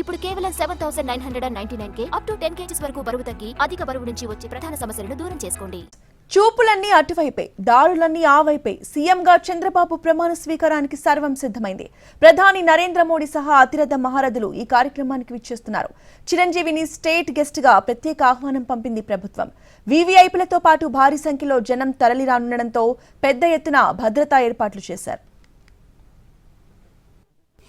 ఇప్పుడు కేవలం seven thousand nine hundred and ninety nine K up to ten kgs వరకు బరువు తగ్గి అధిక బరువు నుంచి వచ్చే ప్రధాన సమస్యలను దూరం చేసుకోండి. చూపులన్నీ అటువైపే దారులన్నీ ఆ వైపే. సీఎంగా చంద్రబాబు ప్రమాణ స్వీకారానికి సర్వం సిద్ధమైంది. ప్రధాని నరేంద్ర మోడీ సహా అతిరథ మహారథులు ఈ కార్యక్రమానికి విచ్చేస్తున్నారు. చిరంజీవిని స్టేట్ గెస్ట్గా ప్రత్యేక ఆహ్వానం పంపింది ప్రభుత్వం. వీవీఐపీలతో పాటు భారీ సంఖ్యలో జనం తరలిరానుండడంతో పెద్ద ఎత్తున భద్రతా ఏర్పాట్లు చేశారు.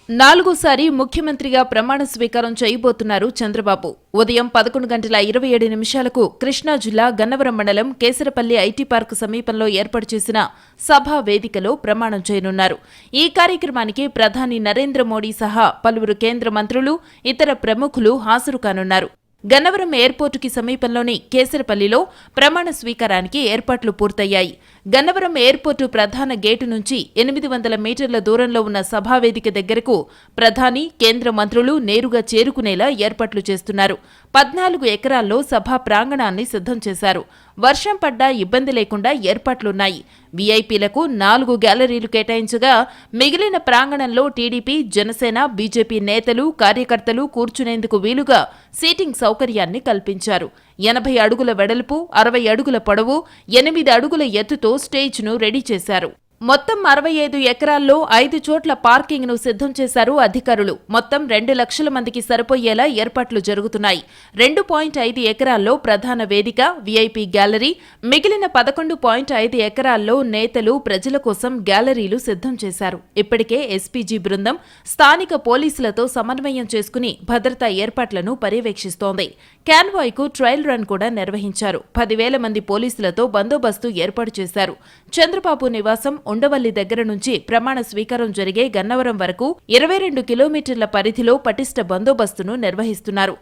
నాలుగోసారి ముఖ్యమంత్రిగా ప్రమాణ స్వీకారం చేయబోతున్నారు చంద్రబాబు. ఉదయం పదకొండు గంటల ఇరవై ఏడు నిమిషాలకు కృష్ణా జిల్లా గన్నవరం మండలం కేసరపల్లి ఐటీ పార్క్ సమీపంలో ఏర్పాటు చేసిన సభా వేదికలో ప్రమాణం చేయనున్నారు. ఈ కార్యక్రమానికి ప్రధాని నరేంద్ర మోడీ సహా పలువురు కేంద్ర మంత్రులు ఇతర ప్రముఖులు హాజరు కానున్నారు. గన్నవరం ఎయిర్పోర్టుకి సమీపంలోని కేసరపల్లిలో ప్రమాణ స్వీకారానికి ఏర్పాట్లు పూర్తయ్యాయి. గన్నవరం ఎయిర్పోర్టు ప్రధాన గేటు నుంచి ఎనిమిది వందల మీటర్ల దూరంలో ఉన్న సభావేదిక దగ్గరకు ప్రధాని కేంద్ర మంత్రులు నేరుగా చేరుకునేలా ఏర్పాట్లు చేస్తున్నారు. పద్నాలుగు ఎకరాల్లో సభా ప్రాంగణాన్ని సిద్ధం చేశారు. వర్షం పడ్డా ఇబ్బంది లేకుండా ఏర్పాట్లున్నాయి. వీఐపీలకు నాలుగు గ్యాలరీలు కేటాయించగా మిగిలిన ప్రాంగణంలో టీడీపీ జనసేన బీజేపీ నేతలు కార్యకర్తలు కూర్చునేందుకు వీలుగా సీటింగ్ సౌకర్యాన్ని కల్పించారు. ఎనభై అడుగుల వెడల్పు అరవై అడుగుల పొడవు ఎనిమిది అడుగుల ఎత్తుతో స్టేజ్ను రెడీ చేశారు. మొత్తం అరవై ఐదు ఎకరాల్లో ఐదు చోట్ల పార్కింగ్ను సిద్ధం చేశారు అధికారులు. మొత్తం రెండు లక్షల మందికి సరిపోయేలా ఏర్పాట్లు జరుగుతున్నాయి. రెండు పాయింట్ ఐదు ఎకరాల్లో ప్రధాన వేదిక వీఐపీ గ్యాలరీ మిగిలిన పదకొండు పాయింట్ ఐదు ఎకరాల్లో నేతలు ప్రజల కోసం గ్యాలరీలు సిద్ధం చేశారు. ఇప్పటికే ఎస్పీజీ బృందం స్థానిక పోలీసులతో సమన్వయం చేసుకుని భద్రతా ఏర్పాట్లను పర్యవేక్షిస్తోంది. క్యాన్వాయ్కు ట్రయల్ రన్ కూడా నిర్వహించారు. పదివేల మంది పోలీసులతో బందోబస్తు ఏర్పాటు చేశారు. చంద్రబాబు నివాసం ఉండవల్లి దగ్గర నుంచి ప్రమాణ స్వీకారం జరిగే గన్నవరం వరకు ఇరవై రెండు కిలోమీటర్ల పరిధిలో పటిష్ట బందోబస్తును నిర్వహిస్తున్నారు.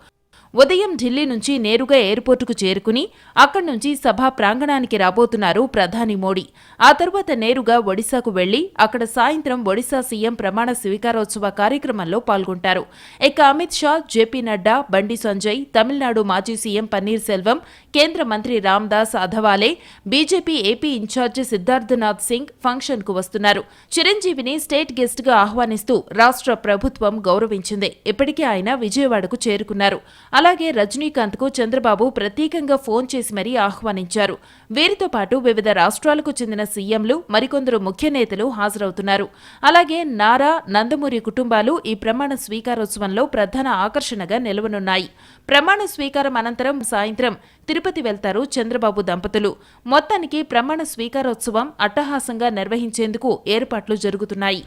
ఉదయం ఢిల్లీ నుంచి నేరుగా ఎయిర్పోర్టుకు చేరుకుని అక్కడి నుంచి సభా ప్రాంగణానికి రాబోతున్నారు ప్రధాని మోడీ. ఆ తర్వాత నేరుగా ఒడిశాకు వెళ్ళి అక్కడ సాయంత్రం ఒడిశా సీఎం ప్రమాణ స్వీకారోత్సవ కార్యక్రమంలో పాల్గొంటారు. ఇక అమిత్ షా జేపీ నడ్డా బండి సంజయ్ తమిళనాడు మాజీ సీఎం పన్నీర్ సెల్వం కేంద్ర మంత్రి Ramdas Athawale BJP AP in-charge Siddharthnath Singh ఫంక్షన్కు వస్తున్నారు. చిరంజీవిని స్టేట్ గెస్ట్గా ఆహ్వానిస్తూ రాష్ట్ర ప్రభుత్వం గౌరవించింది. ఇప్పటికే ఆయన విజయవాడకు చేరుకున్నారు. అలాగే రజనీకాంత్కు చంద్రబాబు ప్రత్యేకంగా ఫోన్ చేసి మరీ ఆహ్వానించారు. వీరితో పాటు వివిధ రాష్ట్రాలకు చెందిన సీఎంలు మరికొందరు ముఖ్య నేతలు హాజరవుతున్నారు. అలాగే నారా నందమూరి కుటుంబాలు ఈ ప్రమాణ స్వీకారోత్సవంలో ప్రధాన ఆకర్షణగా నిలవనున్నాయి. ప్రమాణ స్వీకారం అనంతరం సాయంత్రం తిరుపతి వెళ్తారు చంద్రబాబు దంపతులు. మొత్తానికి ప్రమాణ స్వీకారోత్సవం అట్టహాసంగా నిర్వహించేందుకు ఏర్పాట్లు జరుగుతున్నాయి.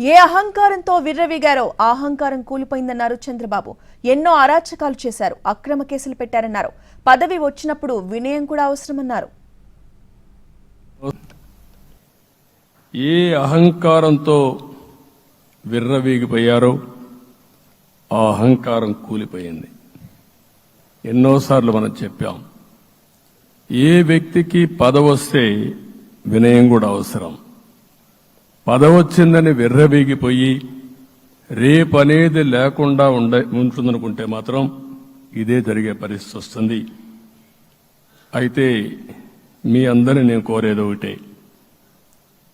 ఏ అహంకారంతో విర్రవీగారో ఆ అహంకారం కూలిపోయిందన్నారు చంద్రబాబు. ఎన్నో అరాచకాలు చేశారు అక్రమ కేసులు పెట్టారన్నారు. పదవి వచ్చినప్పుడు వినయం కూడా అవసరమన్నారు. ఏ అహంకారంతో విర్రవీగిపోయారో ఆ అహంకారం కూలిపోయింది. ఎన్నోసార్లు మనం చెప్పాం ఏ వ్యక్తికి పదవొస్తే వినయం కూడా అవసరం. పదవచ్చిందని విర్రబీగిపోయి రేపనేది లేకుండా ఉండ ఉంటుందనుకుంటే మాత్రం ఇదే జరిగే పరిస్థితి వస్తుంది అయితే మీ అందరిని నేను కోరేది ఒకటే.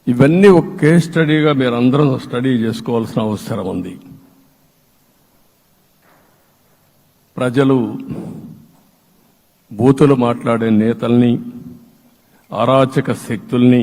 ఇవన్నీ ఒక కేస్ స్టడీగా మీరందరం స్టడీ చేసుకోవాల్సిన అవసరం ఉంది. ప్రజలు బూతులు మాట్లాడే నేతల్ని అరాచక శక్తుల్ని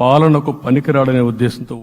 పాలనకు పనికిరాడనే ఉద్దేశంతో